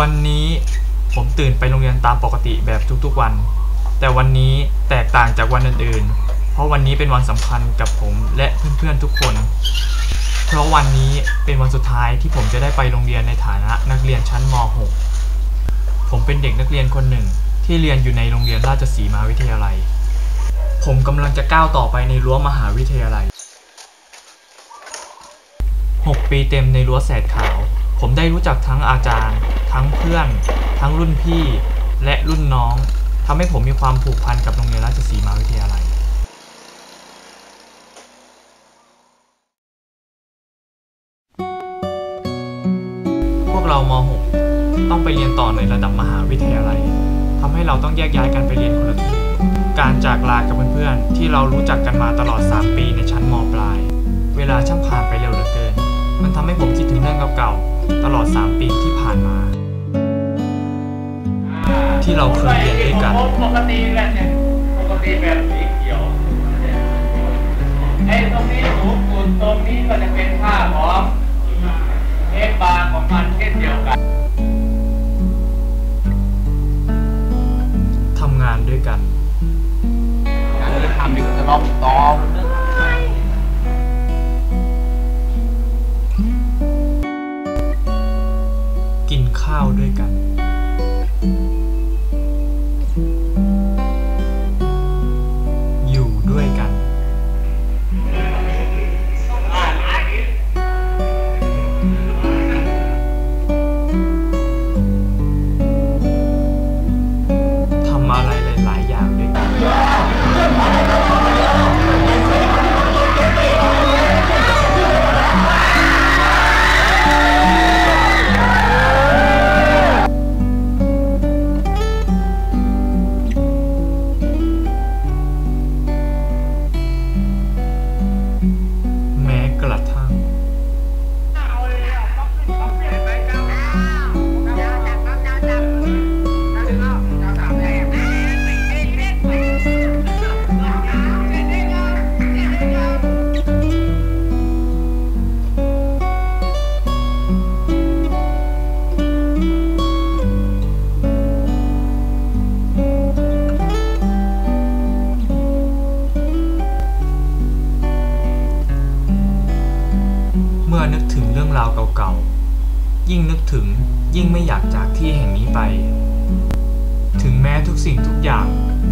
วันนี้ผมตื่นไปโรงเรียนตามปกติแบบทุกๆวัน แต่วันนี้แตกต่างจากวันอื่นๆ เพราะวันนี้เป็นวันสำคัญกับผมและเพื่อนๆทุกคน เพราะวันนี้เป็นวันสุดท้ายที่ผมจะได้ไปโรงเรียนในฐานะนักเรียนชั้นม .6 ผมเป็นเด็กนักเรียนคนหนึ่งที่เรียนอยู่ในโรงเรียนราชสีมาวิทยาลัย ผมกำลังจะก้าวต่อไปในรั้วมหาวิทยาลัย 6 ปีเต็มในรั้วแสดขาว ผมได้รู้จักทั้งอาจารย์ ทั้งเพื่อน ทั้งรุ่นพี่ และรุ่นน้องทำให้ผมมีความผูกพันกับโรงเรียนราชสีมาวิทยาลัยพวกเราม .6 ต้องไปเรียนต่อในระดับมหาวิทยาลัยทำให้เราต้องแยกย้ายกันไปเรียนคนละที่การจากลากับเพื่อนๆ ที่เรารู้จักกันมาตลอด 3 ปีในชั้นมปลาย เวลาช่างผ่านไปเร็วเหลือเกิน มันทำให้ผมคิดถึงเรื่องเก่าๆ ตลอด 3 ปีที่ผ่านมา ที่เราเคยเรียนด้วยกัน ปกติแบบเนี่ยปกติแบบสีเขียวไอ้ตรงนี้สูงสุดตรงนี้ก็จะเป็นค่าของเอบาร์ของมันเช่นเดียวกันทำงานด้วยกัน การที่ทำอยู่จะลองตอง อนึกถึงเรื่องราวเก่าๆ ยิ่งนึกถึงยิ่งไม่อยากจากที่แห่งนี้ไป ถึงแม้ทุกสิ่งทุกอย่าง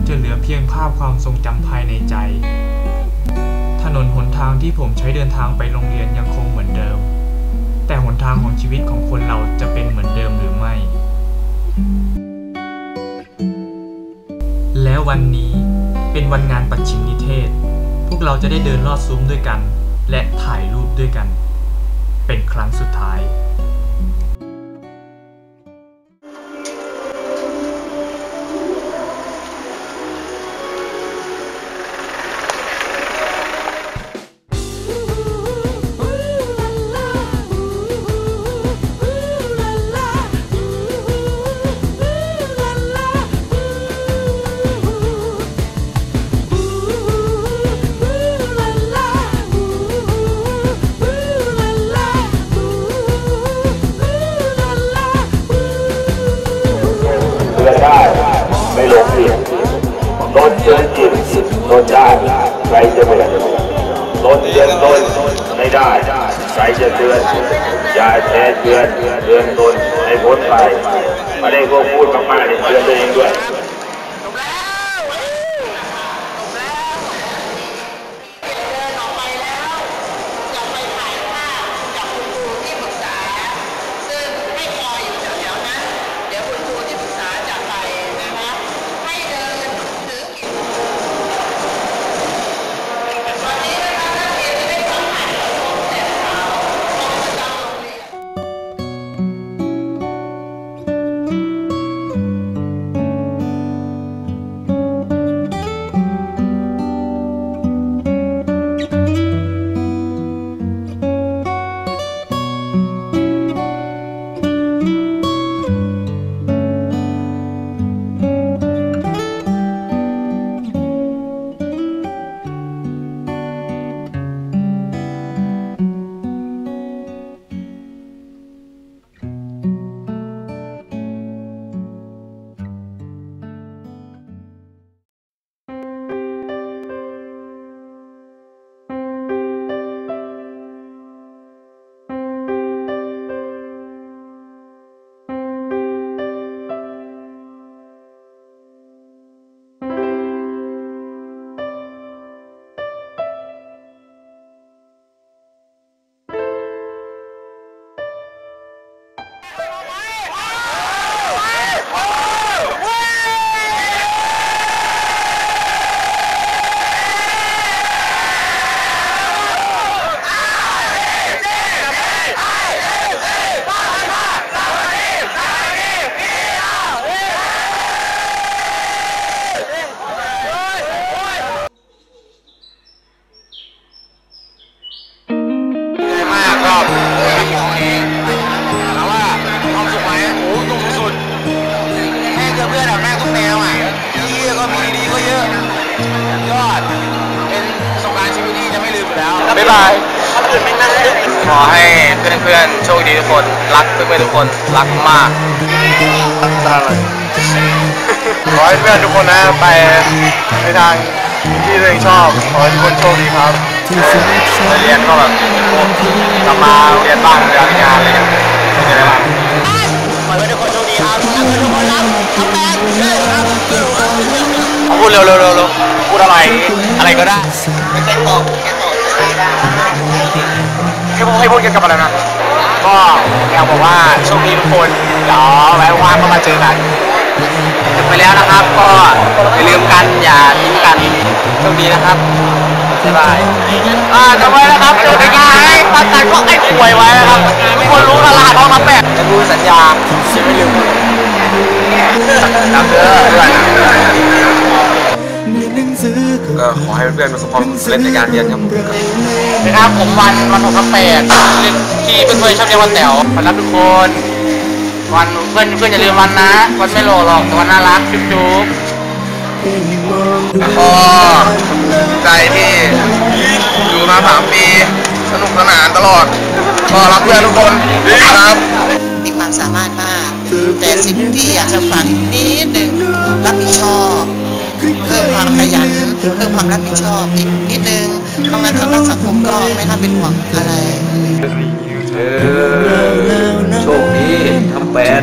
จะเหลือเพียงภาพความทรงจำภายในใจ ถนนหนทางที่ผมใช้เดินทางไปโรงเรียนยังคงเหมือนเดิม แต่หนทางของชีวิตของคนเราจะเป็นเหมือนเดิมหรือไม่ แล้ววันนี้เป็นวันงานปัจฉิมนิเทศ พวกเราจะได้เดินลอดซุ้มด้วยกัน และถ่ายรูปด้วยกัน เป็นครั้งสุดท้าย นเตือนตนไม่ได้ใครจะเตือนอย่าแทนเตือนเตือนตนให้พ้นไปไม่ได้พวกพูดมากๆเนี่ยเตือนตัวเองด้วย ยอด เป็นประสบการณ์ชีวิตที่จะไม่ลืมอยู่แล้วบ๊ายบายขอให้เพื่อนๆ โชคดีทุกคน รักเพื่อนๆทุกคน รักมากขอให้เพื่อนทุกคนนะไปในทางที่ตัวเองชอบ ขอให้ทุกคนโชคดีครับไปเรียนก็แบบกลับมาเรียนบ้างเรียนงานอะไรอย่างเงี้ยจะได้บ้างขอให้ทุกคน โชคดีครับรักทุกคนรักทำแรงพูดเร็วเร็วเร็วเร็วพูดอะไร อะไรก็ได้ไม่ใช่ตอบแค่บอกให้พูดเกี่ยวกับอะไรนะก็อยากบอกว่าโชคดีทุกคนเดี๋ยวไว้ว่างก็มาเจอกันถึงไปแล้วนะครับ ก็อย่าลืมกันอย่าทิ้งกันโชคดีนะครับ บ๊ายบายอ่าจำไว้นะครับเจอในงานให้ตัดตัดก็ไอ้ป่วยไว้นะครับ ทุกคนรู้ตลาดเขาทำแบบจะดูสัญญาจะไม่ลืมจำเด้อด้วยก็ขอให้เพื่อนๆประสบความสำเร็จในการเรียนครับผมนะครับผมวันวันหกทับแปดที่เพื่อนๆชอบเรียกวันแต๋วขอรับทุกคนวันเพื่อนเพื่อนอย่าลืมวันนะ วันไม่โหลหรอกแต่วันน่ารักจุ๊บจุ๊บก็ใจที่อยู่ มาสามปีสนุกสนานตลอดก็รักเพื่อนทุกคนครับ มีความสามารถมาก แต่สิ่งที่อยากจะฝากอีกนิดหนึ่งรับผิดชอบเพิ่มความขยันเพิ่มความรับผิดชอบอีกนิดนึงเพราะงั้นทางด้านสังคมก็ไม่น่าเป็นห่วงอะไรโชคดีทำแปด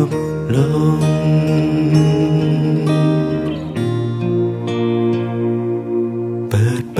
บ